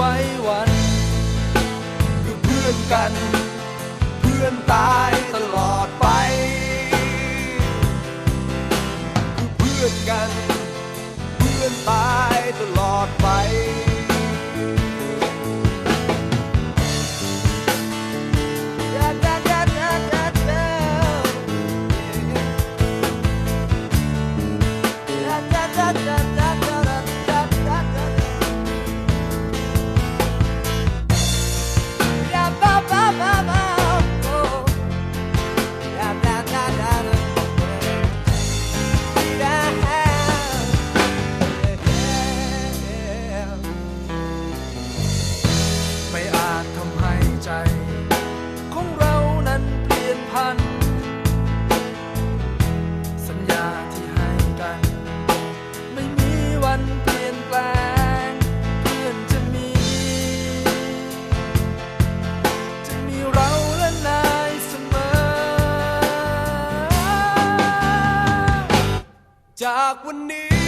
มี จากวันนี้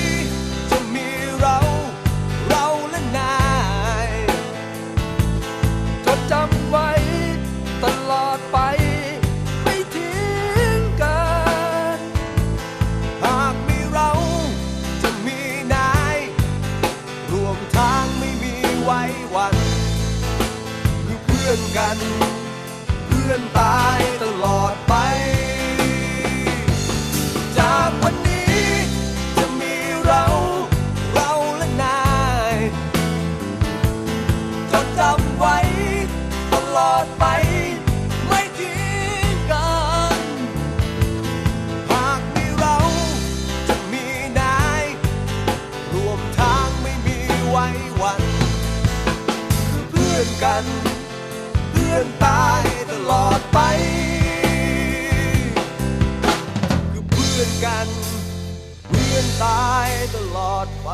จะมีเรา เราและนายจดจำไว้ตลอดไป ไม่ทิ้งกัน หากมีเราจะมีนาย รวมทางไม่มีไว้วันคือเพื่อนกัน เพื่อนตายตลอดไป ไว้ ตลอดไป ไม่ทิ้งกัน หากมีเราจะมีนาย รวมทางไม่มีไว้วัน คือเพื่อนกัน เพื่อนตายตลอดไป คือเพื่อนกัน เพื่อนตายตลอดไป